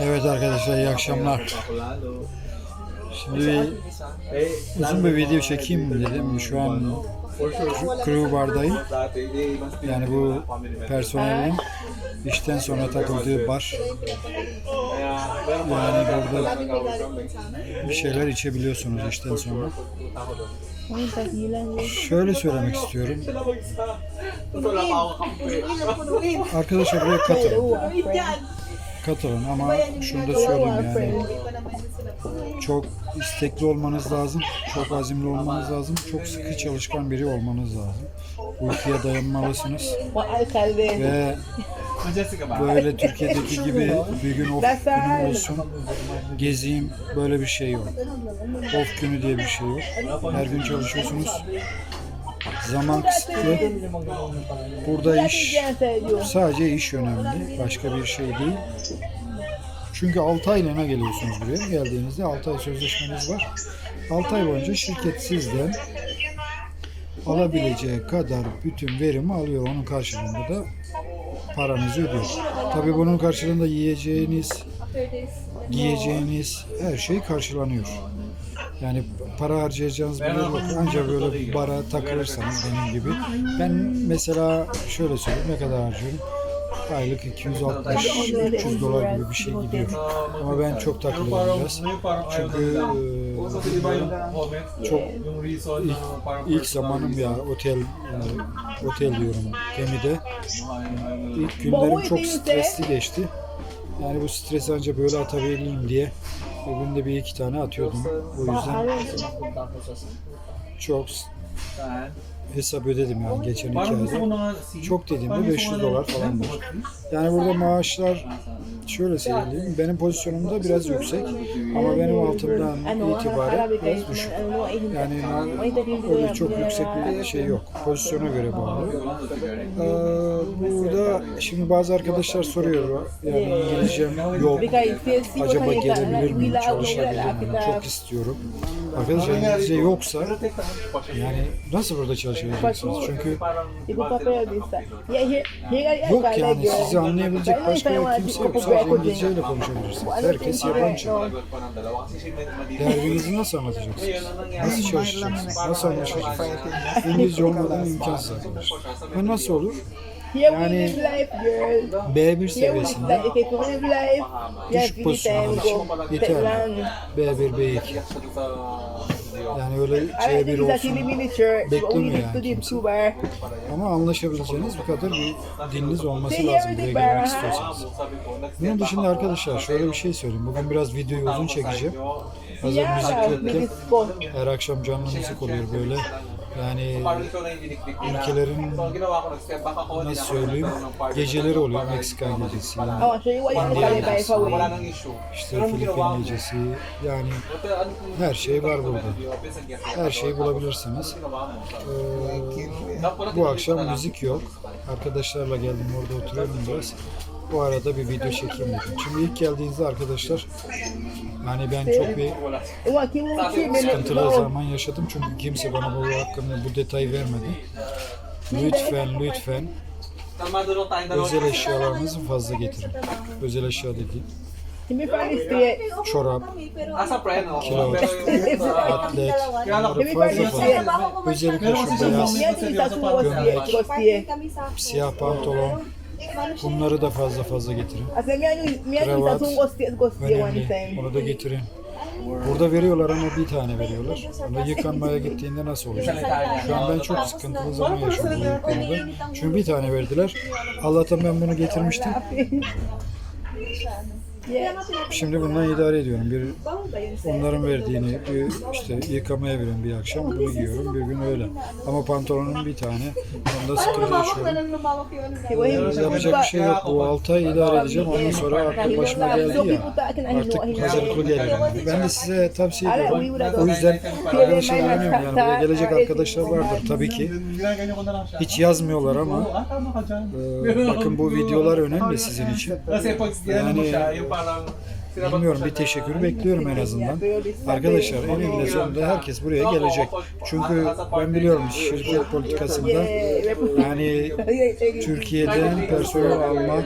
Evet arkadaşlar iyi akşamlar. Şimdi bir uzun bir video çekeyim dedim. Şu an crew bardayım. Yani bu personelin işten sonra takıldığı bar. Yani burada bir şeyler içebiliyorsunuz işten sonra. Şöyle söylemek istiyorum. Arkadaşlar buraya katılın. Katılın ama şunu da söyleyeyim yani. Çok istekli olmanız lazım. Çok azimli olmanız lazım. Çok sıkı çalışkan biri olmanız lazım. Uykuya dayanmalısınız. Ve böyle Türkiye'deki gibi bir gün off günüm olsun, gezeyim böyle bir şey yok. Off günü diye bir şey yok. Her gün çalışıyorsunuz. Zaman kısıtlı. Burada iş sadece iş önemli. Başka bir şey değil. Çünkü 6 aylığına geliyorsunuz buraya. Geldiğinizde 6 ay sözleşmeniz var. 6 ay boyunca şirket sizden alabileceği kadar bütün verimi alıyor. Onun karşılığında da paranızı ödüyor. Tabii bunun karşılığında yiyeceğiniz, giyeceğiniz her şey karşılanıyor. Yani para harcayacağınız bir yer yok. Ancak böyle bara takılırsanız benim gibi. Ben mesela şöyle söyleyeyim ne kadar harcıyorum? Aylık 260-300 dolar gibi bir şey gidiyor. Ama ben çok takılıyorum biraz. Çünkü e, çok ilk, ilk zamanım ya otel e, otel diyorum gemide. İlk günlerim çok stresli geçti. Yani bu stresi ancak böyle atabileyim diye günde bir iki tane atıyordum. O yüzden çok hesap ödedim yani geçen iki ayda. Çok dediğimde 500 dolar falan var. Yani burada maaşlar şöyle söyleyeyim. Benim pozisyonumda biraz yüksek ama benim altımdan itibaren biraz düşük. Yani öyle çok yüksek bir şey yok. Pozisyona göre bağlı. Ee, burada şimdi bazı arkadaşlar soruyor yani İngilizcem yok. Acaba gelebilir miyim, çalışabilir miyim? Çok istiyorum. Arkadaşlar İngilizce yoksa yani nasıl burada çalışabileceksiniz? Çünkü yok yani sizi anlayabilecek başka kimse yok. Sadece İngilizceyle konuşabilirsiniz. Herkes yabancı. Derdinizi nasıl anlatacaksınız? Nasıl çalışacaksınız? Nasıl anlaşacaksınız? İngilizce olmadan imkansız. Ha nasıl olur? Yani B1 seviyesinde düşük pozisyonlar için yeterli. B1, B2. Yani öyle C1 olsun beklemiyor yani kimse. Ama anlaşabileceğiniz bu kadar bir diliniz olması lazım buraya gelmek istiyorsanız. Bunun dışında arkadaşlar şöyle bir şey söyleyeyim. Bugün biraz videoyu uzun çekeceğim. Hazır müzik yokken her akşam canlı müzik oluyor böyle. Yani ülkelerin nasıl söyleyeyim geceleri oluyor Meksika gecesi yani işte Filipin gecesi yani her şey var burada. Her şeyi bulabilirsiniz. Ee, bu akşam müzik yok. Arkadaşlarla geldim orada oturuyorum biraz. Bu arada bir video çekeyim dedim. Şimdi ilk geldiğinizde arkadaşlar yani ben çok bir sıkıntılı zaman yaşadım çünkü kimse bana bu hakkında bu detayı vermedi. Lütfen lütfen özel eşyalarınızı fazla getirin. Özel eşya dediğim çorap, kilot, atlet, bunları fazla fazla. Özellikle şu beyaz siyah pantolon, bunları da fazla fazla getirin. Kravat önemli, onu da getirin. Burada veriyorlar ama bir tane veriyorlar. Ama yıkanmaya gittiğinde nasıl olacak? Şu an ben çok sıkıntılı zaman yaşıyorum bu konuda. Çünkü bir tane verdiler. Allah'tan ben bunu getirmiştim. Şimdi bundan idare ediyorum. Bir onların verdiğini bir işte yıkamaya veren bir akşam bunu giyiyorum. Bir gün öyle. Ama pantolonum bir tane. Onda sıkıntı yaşıyorum. Yapacak bir şey yok. Bu 6 ay idare edeceğim. Ondan sonra aklı başıma geldi ya. Artık hazırlıklı gelirim. Ben de size tavsiye ediyorum. O yüzden arkadaşlar önemli yani buraya gelecek arkadaşlar vardır tabii ki. Hiç yazmıyorlar ama e, bakın bu videolar önemli sizin için. Yani bilmiyorum bir teşekkür bekliyorum en azından. Arkadaşlar eninde sonunda herkes buraya gelecek. Çünkü ben biliyorum şirket politikasında yani Türkiye'den personel alma,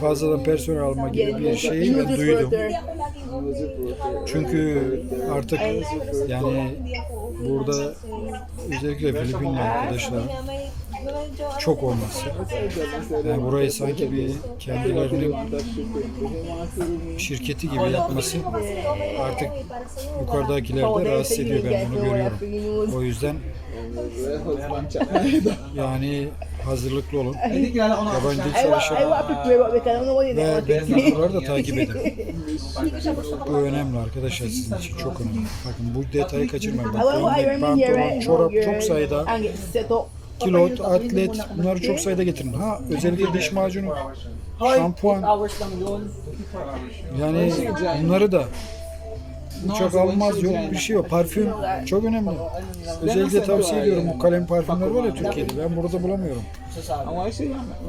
fazladan personel alma gibi bir şeyi ben duydum. Çünkü artık yani burada özellikle Filipinli arkadaşlar çok olması. Yani burayı sanki bir kendilerinin şirketi gibi yapması artık yukarıdakiler de rahatsız ediyor ben bunu görüyorum. O yüzden yani hazırlıklı olun. Yabancı dil çalışın ve videoları da takip edin. Bu önemli arkadaşlar sizin için çok önemli. Bakın bu detayı kaçırmayın. Bak, çorap çok sayıda kilot, atlet bunları çok sayıda getirin. Ha özellikle diş macunu, şampuan yani bunları da uçak almaz yok bir şey yok. Parfüm çok önemli. Özellikle tavsiye ediyorum bu kalem parfümler var ya Türkiye'de. Ben burada bulamıyorum.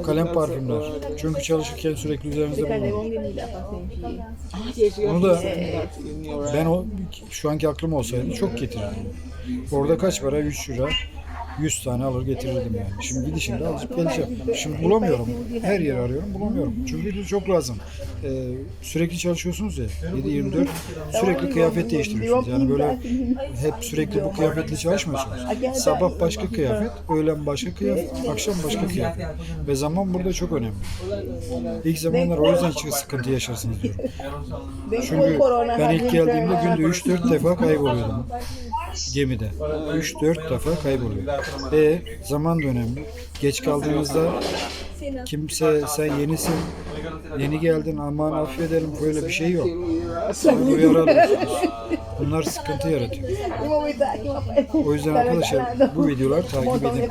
Kalem parfümler. Çünkü çalışırken sürekli üzerinizde bulunur. Onu da ben o şu anki aklım olsaydı çok getirirdim. Orada kaç para? 3 lira. 100 tane alır getirirdim yani. Şimdi gidişimde alıp geleceğim. Şimdi bulamıyorum. Her yeri arıyorum bulamıyorum. Çünkü çok lazım. Ee, sürekli çalışıyorsunuz ya. 7-24 sürekli kıyafet değiştiriyorsunuz. Yani böyle hep sürekli bu kıyafetle çalışmıyorsunuz. Sabah başka kıyafet, öğlen başka kıyafet, akşam başka kıyafet. Ve zaman burada çok önemli. İlk zamanlar o yüzden çok sıkıntı yaşarsınız diyorum. Çünkü ben ilk geldiğimde günde 3-4 defa kayboluyordum gemide. 3-4 defa kayboluyor. E zaman da önemli. Geç kaldığınızda kimse sen yenisin, yeni geldin aman affedelim böyle bir şey yok. Bunu uyaralıyorsunuz. Bunlar sıkıntı yaratıyor. O yüzden arkadaşlar bu videolar takip edin.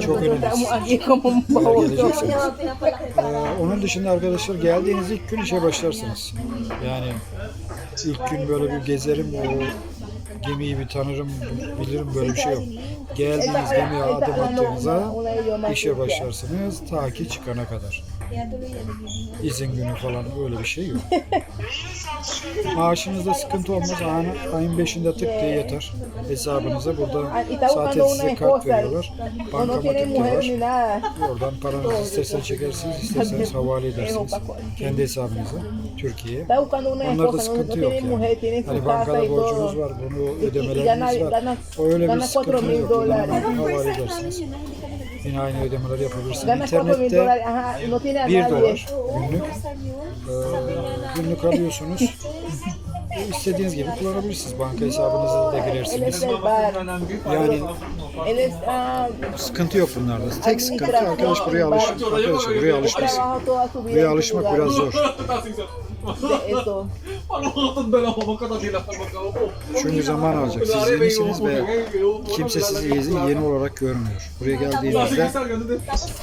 Çok önemli. Eğer gelecekseniz. Ee, onun dışında arkadaşlar geldiğiniz ilk gün işe başlarsınız. Yani ilk gün böyle bir gezerim, gemiyi bir tanırım, bilirim böyle bir şey yok. Geldiğiniz gemiye adım attığınızda işe başlarsınız ta ki çıkana kadar. İzin günü falan öyle bir şey yok. Maaşınızda sıkıntı olmaz. Ayın, ayın 5'inde tık diye yeter hesabınıza. Burada zaten size kart veriyorlar. Bankamatik de var. Oradan paranızı isterseniz çekersiniz, isterseniz havale edersiniz. Kendi hesabınıza, Türkiye'ye. Onlarda sıkıntı yok yani. Hani bankada borcunuz var, bunu ödemeleriniz var. O öyle bir sıkıntı yok. Havale edersiniz. Yine aynı ödemeleri yapabilirsiniz. İnternette 1 dolar günlük. Ee, günlük alıyorsunuz. İstediğiniz gibi kullanabilirsiniz. Banka hesabınıza da girersiniz. Yani sıkıntı yok bunlarda. Tek sıkıntı arkadaş buraya alış arkadaşlar buraya alışması. Buraya alışmak biraz zor. Çünkü zaman alacak. Siz yenisiniz ve kimse sizi yeni, yeni olarak görmüyor. Buraya geldiğinizde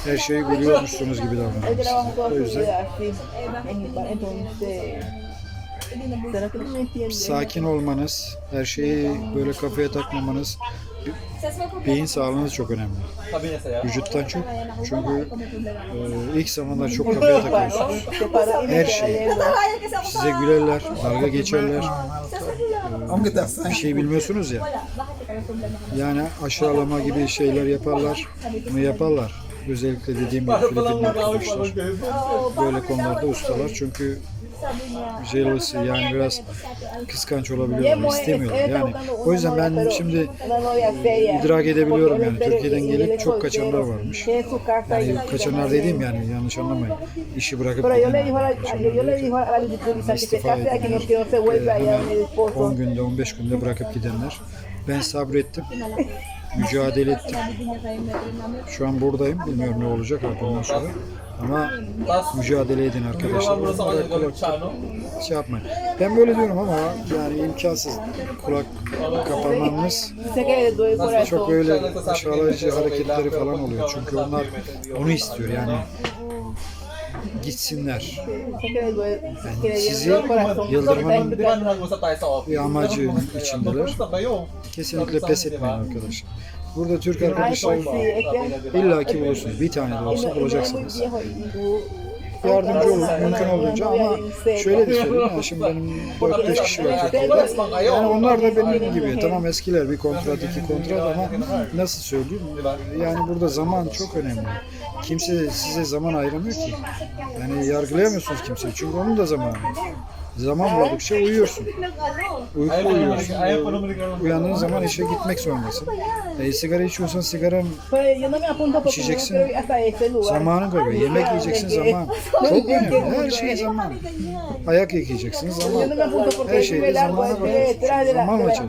her şeyi biliyormuşsunuz gibi davranıyorsunuz. O yüzden sakin olmanız, her şeyi böyle kafaya takmamanız, beyin sağlığınız çok önemli. Vücuttan çok. Çünkü e, ilk zamanlar çok kafaya takıyorsunuz. Her şey. Size gülerler, dalga geçerler. E, bir şey bilmiyorsunuz ya. Yani aşağılama gibi şeyler yaparlar. Bunu yaparlar. Özellikle dediğim gibi arkadaşlar. Böyle konularda ustalar. Çünkü jealousy yani biraz kıskanç olabiliyorlar, istemiyorlar yani. O yüzden ben şimdi idrak edebiliyorum yani Türkiye'den gelip çok kaçanlar varmış. Yani kaçanlar dediğim yani yanlış anlamayın. İşi bırakıp gidenler. İstifa edenler, 10 günde 15 günde bırakıp gidenler. Ben sabrettim. Mücadele ettim. Şu an buradayım. Bilmiyorum ne olacak bundan sonra. Ama mücadele edin arkadaşlar. Kulak kulak şey yapmayın. Ben böyle diyorum ama yani imkansız kulak kapamanız çok öyle aşağılayıcı hareketleri falan oluyor. Çünkü onlar onu istiyor yani gitsinler. Yani sizi yıldırmanın bir amacı içindeler. Kesinlikle pes etmeyin arkadaşlar. Burada Türk arkadaşlar illaki bulursunuz. Bir tane de olsa bulacaksınız. yardımcı olur mümkün olduğunca ama şöyle de söyleyeyim şimdi benim 4-5 kişi var Türkiye'de. Yani onlar da benim gibi tamam eskiler bir kontrat iki kontrat ama nasıl söyleyeyim yani burada zaman çok önemli. Kimse size zaman ayıramıyor ki. Yani yargılayamıyorsunuz kimseyi çünkü onun da zamanı. Zaman buldukça uyuyorsun. Uyku uyuyorsun. Uyandığın zaman işe gitmek zorundasın. E, sigara içiyorsan porque İçeceksin. zamanı koyuyor. Yemek yiyeceksin zaman. Çok önemli. Her şey zaman. Ayak yıkayacaksın zaman. Her şeyde me largo zamana estoy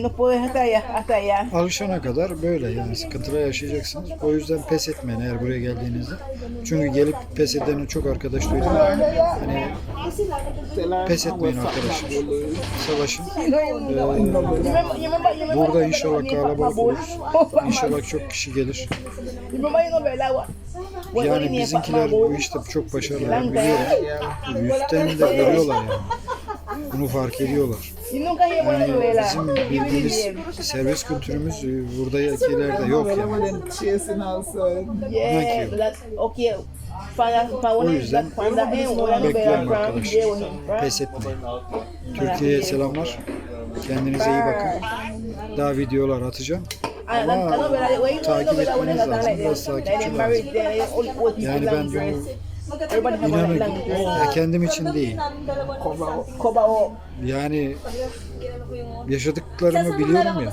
hasta allá, hasta allá. Alışana kadar böyle yani sıkıntılar yaşayacaksınız. O yüzden pes etmeyin eğer buraya geldiğinizde. Çünkü gelip pes eden çok arkadaş duydum. Hani pes etmeyin arkadaşlar. Savaşın. Ee, burada inşallah kalabalık oluruz. İnşallah çok kişi gelir. Yani bizimkiler bu işte çok başarılı biliyorlar. Büyüklerini de görüyorlar yani. Bunu fark ediyorlar. Yani novela. bizim bildiğimiz serbest kültürümüz e, buradakilerde yok yani. Para, para O yüzden from arkadaşlar. Pes etmeyin. Türkiye'ye selamlar. Kendinize iyi bakın. Daha videolar atacağım. Ah, no, takip etmeniz la lazım. Biraz takipçi lazım. Yani ben bunu inanın ki ya kendim için değil. Kobao. Yani yaşadıklarımı biliyorum ya.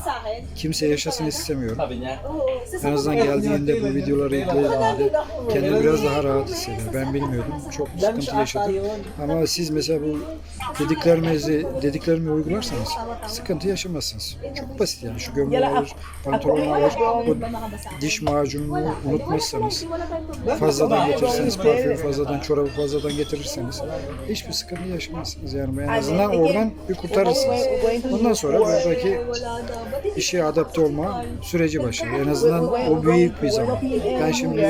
Kimse yaşasın istemiyorum. En azından geldiğinde bu videoları izlediğinde kendini biraz daha rahat hisseder. Ben bilmiyordum. Çok sıkıntı yaşadım. Ama siz mesela bu dediklerimizi, dediklerimi uygularsanız sıkıntı yaşamazsınız. Çok basit yani. Şu gömleği alır, pantolonu alır, o diş macununu unutmazsanız, fazladan getirirseniz, parfüm fazladan, çorabı fazladan getirirseniz hiçbir sıkıntı yaşamazsınız. Yani en azından oradan bir kurtarırsınız. Ondan sonra buradaki işe adapte olma süreci başlar. En azından o büyük bir zaman. Ben şimdi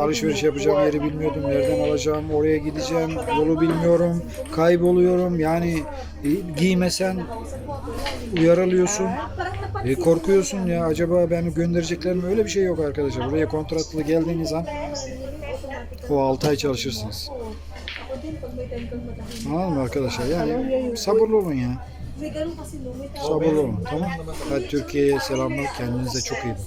alışveriş yapacağım yeri bilmiyordum. Nereden alacağım, oraya gideceğim, yolu bilmiyorum, kayboluyorum. Yani e, giymesen uyarılıyorsun. E, korkuyorsun ya acaba beni gönderecekler mi? Öyle bir şey yok arkadaşlar. Buraya kontratlı geldiğiniz an o 6 ay çalışırsınız. Anladın mı arkadaşlar? Yani sabırlı olun ya. Sabırlı olun tamam. Hadi Türkiye'ye selamlar. Kendinize çok iyi bakın.